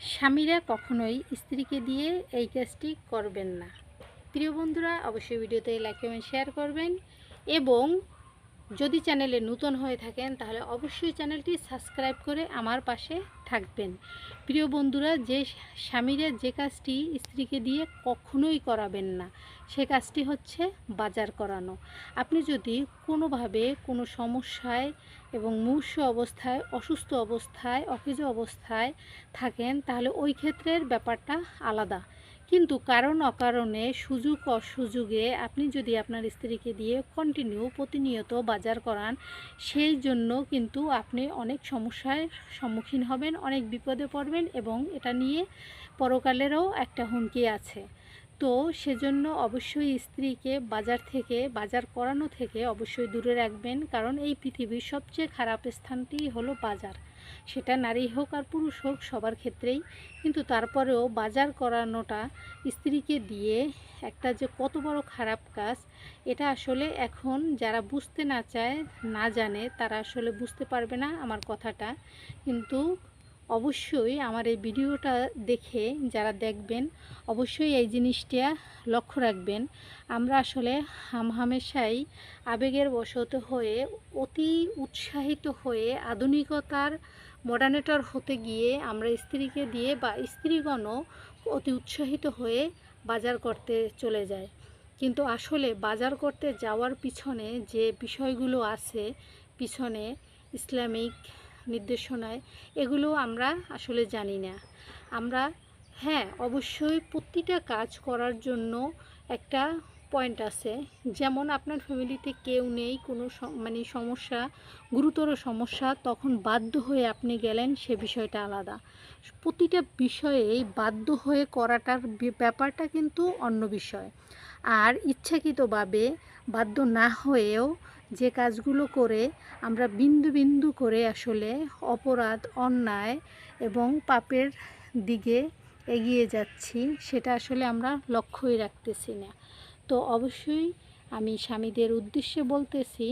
স্বামীরা কখনোই স্ত্রীকে দিয়ে এই কাজটি করবেন না। প্রিয় বন্ধুরা, অবশ্যই ভিডিওতে লাইক কমেন্ট শেয়ার করবেন এবং যদি চ্যানেলে নতুন হয়ে থাকেন, তাহলে অবশ্যই চ্যানেলটি সাবস্ক্রাইব করে আমার পাশে থাকবেন। প্রিয় বন্ধুরা, যে স্বামীরা যে কাজটি স্ত্রীকে দিয়ে কখনোই করাবেন না সে কাজটি হচ্ছে বাজার করানো। আপনি যদি কোনোভাবে কোনো সমস্যায় এবং মূর্ষ অবস্থায়, অসুস্থ অবস্থায়, অকেজ অবস্থায় থাকেন, তাহলে ওই ক্ষেত্রের ব্যাপারটা আলাদা। কিন্তু কারণ অকারণে সুযোগ অসুযোগে আপনি যদি আপনার স্ত্রীকে দিয়ে কন্টিনিউ প্রতিনিয়ত বাজার করান, সেই জন্য কিন্তু আপনি অনেক সমস্যার সম্মুখীন হবেন, অনেক বিপদে পড়বেন এবং এটা নিয়ে পরকালেরও একটা হুমকি আছে। তো সেজন্য অবশ্যই স্ত্রীকে বাজার থেকে, বাজার করানো থেকে অবশ্যই দূরে রাখবেন। কারণ এই পৃথিবীর সবচেয়ে খারাপ স্থানটি হলো বাজার। সেটা নারী হোক আর পুরুষ হোক, সবার ক্ষেত্রেই। কিন্তু তারপরেও বাজার করানোটা স্ত্রীকে দিয়ে একটা যে কত বড় খারাপ কাজ, এটা আসলে এখন যারা বুঝতে না চায়, না জানে, তারা আসলে বুঝতে পারবে না আমার কথাটা। কিন্তু অবশ্যই আমার এই ভিডিওটা দেখে যারা দেখবেন, অবশ্যই এই জিনিসটা লক্ষ্য রাখবেন। আমরা আসলে হামহামেশাই আবেগের বশত হয়ে, অতি উৎসাহিত হয়ে আধুনিকতার মডার্নেটর হতে গিয়ে আমরা স্ত্রীকে দিয়ে বা স্ত্রীগণও অতি উৎসাহিত হয়ে বাজার করতে চলে যায়। কিন্তু আসলে বাজার করতে যাওয়ার পিছনে যে বিষয়গুলো আছে, পিছনে ইসলামিক নির্দেশনায়, এগুলো আমরা আসলে জানি না। আমরা হ্যাঁ অবশ্যই প্রতিটা কাজ করার জন্য একটা পয়েন্ট আছে। যেমন আপনার ফ্যামিলিতে কেউ নেই, কোনো মানে সমস্যা, গুরুতর সমস্যা, তখন বাধ্য হয়ে আপনি গেলেন, সে বিষয়টা আলাদা। প্রতিটা বিষয়েই বাধ্য হয়ে করাটার ব্যাপারটা কিন্তু অন্য বিষয়। আর ইচ্ছাকৃতভাবে বাধ্য না হয়েও যে কাজগুলো করে আমরা বিন্দু বিন্দু করে আসলে অপরাধ, অন্যায় এবং পাপের দিকে এগিয়ে যাচ্ছি, সেটা আসলে আমরা লক্ষ্যই রাখতেছি না। তো অবশ্যই আমি স্বামীদের উদ্দেশ্যে বলতেছি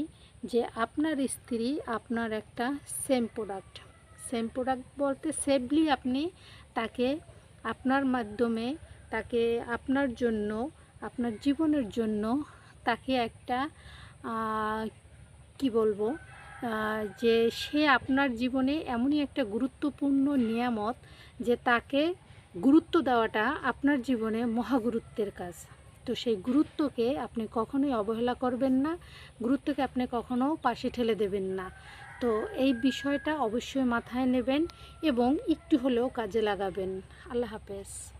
যে আপনার স্ত্রী আপনার একটা সেম প্রোডাক্ট সেম প্রোডাক্ট বলতে সেফলি আপনি তাকে আপনার মাধ্যমে তাকে আপনার জন্য, আপনার জীবনের জন্য তাকে একটা কি বলব? যে সে আপনার জীবনে এমনই একটা গুরুত্বপূর্ণ নিয়ামত যে তাকে গুরুত্ব দেওয়াটা আপনার জীবনে মহাগুরুত্বের কাজ। তো সেই গুরুত্বকে আপনি কখনোই অবহেলা করবেন না, গুরুত্বকে আপনি কখনো পাশে ঠেলে দেবেন না। তো এই বিষয়টা অবশ্যই মাথায় নেবেন এবং একটু হলেও কাজে লাগাবেন। আল্লাহ হাফেজ।